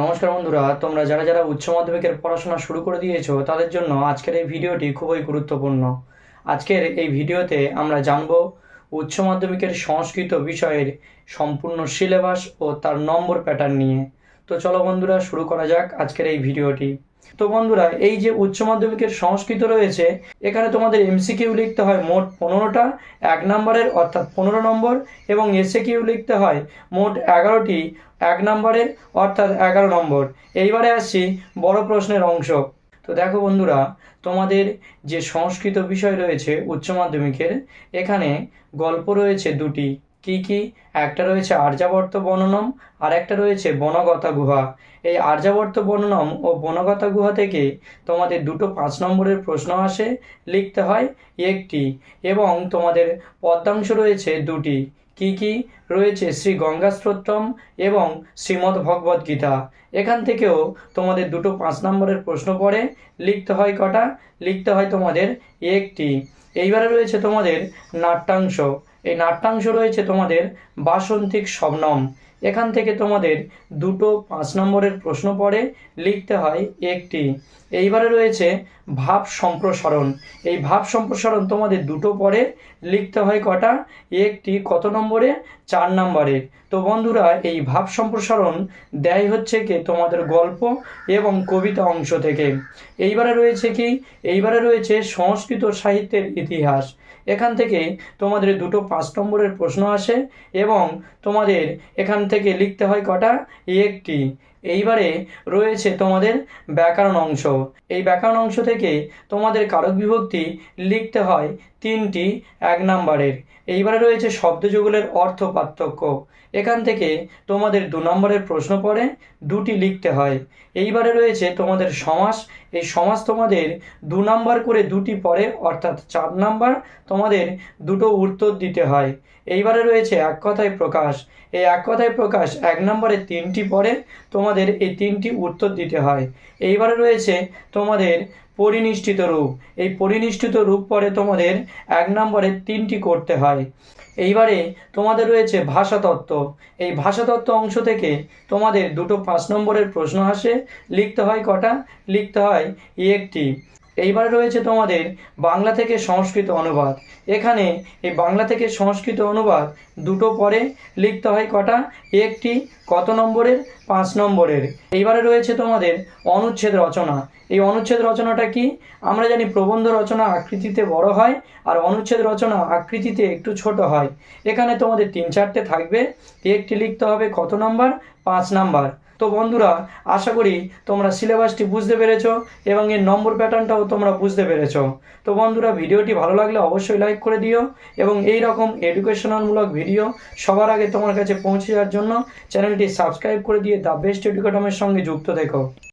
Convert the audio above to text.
নমস্কার বন্ধুরা, তোমরা যারা যারা উচ্চ মাধ্যমিকের পড়াশোনা শুরু করে দিয়েছ, তাদের জন্য আজকের এই ভিডিওটি খুবই গুরুত্বপূর্ণ। আজকের এই ভিডিওতে আমরা জানব উচ্চ মাধ্যমিকের সংস্কৃত বিষয়ের সম্পূর্ণ সিলেবাস ও তার নম্বর প্যাটার্ন নিয়ে। তো চলো বন্ধুরা, শুরু করা যাক আজকের এই ভিডিওটি। তো বন্ধুরা, এই যে উচ্চ মাধ্যমিকের সংস্কৃত রয়েছে, এখানে তোমাদের এমসিকিউ লিখতে হয় মোট পনেরোটা, এক নম্বরের অর্থাৎ পনেরো নম্বর, এবং এসে কিউ লিখতে হয় মোট এগারোটি, এক নম্বরের অর্থাৎ এগারো নম্বর। এইবারে আসছি বড় প্রশ্নের অংশ। তো দেখো বন্ধুরা, তোমাদের যে সংস্কৃত বিষয় রয়েছে উচ্চ মাধ্যমিকের, এখানে গল্প রয়েছে দুটি। কি কি? একটা রয়েছে আর্যাবর্ত বর্ণনম আর একটা রয়েছে বনগতা গুহা। এই আর্যাবর্ত বর্ণনম ও বনগতা গুহা থেকে তোমাদের দুটো পাঁচ নম্বরের প্রশ্ন আসে, লিখতে হয় একটি, এবং তোমাদের পদ্মাংশ রয়েছে দুটি। কি কি? রয়েছে শ্রী গঙ্গা স্তোত্রম এবং শ্রীমদ্ ভগবদ গীতা। এখান থেকেও তোমাদের দুটো পাঁচ নম্বরের প্রশ্ন পড়ে, লিখতে হয় কটা? লিখতে হয় তোমাদের একটি। এইবারে রয়েছে তোমাদের নাট্যাংশ। এই নাট্যাংশ রয়েছে তোমাদের বাসন্তিক শবনম। এখান থেকে তোমাদের দুটো পাঁচ নম্বরের প্রশ্ন পড়ে, লিখতে হয় একটি। এইবারে রয়েছে ভাব সম্প্রসারণ। এই ভাব সম্প্রসারণ তোমাদের দুটো পরে লিখতে হয় কটা? একটি কত নম্বরে? চার নম্বরে তো বন্ধুরা, এই ভাব সম্প্রসারণ দেয় হচ্ছে কি? তোমাদের গল্প এবং কবিতা অংশ থেকে। এইবারে রয়েছে কি? এইবারে রয়েছে সংস্কৃত সাহিত্যের ইতিহাস। এখান থেকে তোমাদের দুটো পাঁচ নম্বরের প্রশ্ন আসে এবং তোমাদের এখান থেকে লিখতে হয় কটা? একটি। এইবারে রয়েছে তোমাদের ব্যাকরণ অংশ। এই ব্যাকরণ অংশ থেকে তোমাদের কারক বিভক্তি লিখতে হয় তিনটি এক নাম্বারের। এইবারে রয়েছে শব্দযুগলের অর্থ পার্থক্য। এখান থেকে তোমাদের দু নম্বরের প্রশ্ন পড়ে, দুটি লিখতে হয়। এইবারে রয়েছে তোমাদের সমাস। এই সমাস তোমাদের দু নাম্বার করে দুটি পড়ে, অর্থাৎ চার নাম্বার তোমাদের দুটো উত্তর দিতে হয়। এইবারে রয়েছে এক কথায় প্রকাশ। এই এক কথায় প্রকাশ এক নম্বরে তিনটি পড়ে তোমাদের এই তিনটি উত্তর দিতে হয়। এইবারে রয়েছে তোমাদের পরিনিষ্ঠিত রূপ। এই পরিনিষ্ঠিত রূপ পরে তোমাদের এক নম্বরে তিনটি করতে হয়। এইবারে তোমাদের রয়েছে ভাষাতত্ত্ব। এই ভাষাতত্ত্ব অংশ থেকে তোমাদের দুটো পাঁচ নম্বরের প্রশ্ন আসে। লিখতে হয় কটা? লিখতে হয় একটি। এইবার রয়েছে তোমাদের বাংলা থেকে সংস্কৃত অনুবাদ। এখানে এই বাংলা থেকে সংস্কৃত অনুবাদ দুটো পরে লিখতে হয় কটা? একটি কত নম্বরের? পাঁচ নম্বরের। এইবারে রয়েছে তোমাদের অনুচ্ছেদ রচনা। এই অনুচ্ছেদ রচনাটা কি? আমরা জানি প্রবন্ধ রচনা আকৃতিতে বড় হয় আর অনুচ্ছেদ রচনা আকৃতিতে একটু ছোট হয়। এখানে তোমাদের তিন চারটে থাকবে। একটি লিখতে হবে কত নম্বর? পাঁচ নাম্বার। তো বন্ধুরা, আশা করি তোমরা সিলেবাসটি বুঝতে পেরেছ এবং এর নম্বর প্যাটার্নটাও তোমরা বুঝতে পেরেছ। তো বন্ধুরা, ভিডিওটি ভালো লাগলে অবশ্যই লাইক করে দিও এবং এই রকম এডুকেশনালমূলক ভিডিও সবার আগে তোমার কাছে পৌঁছে যাওয়ার জন্য চ্যানেলটি সাবস্ক্রাইব করে দিয়ে দ্য বেস্ট এডুকেটমের সঙ্গে যুক্ত থেকো।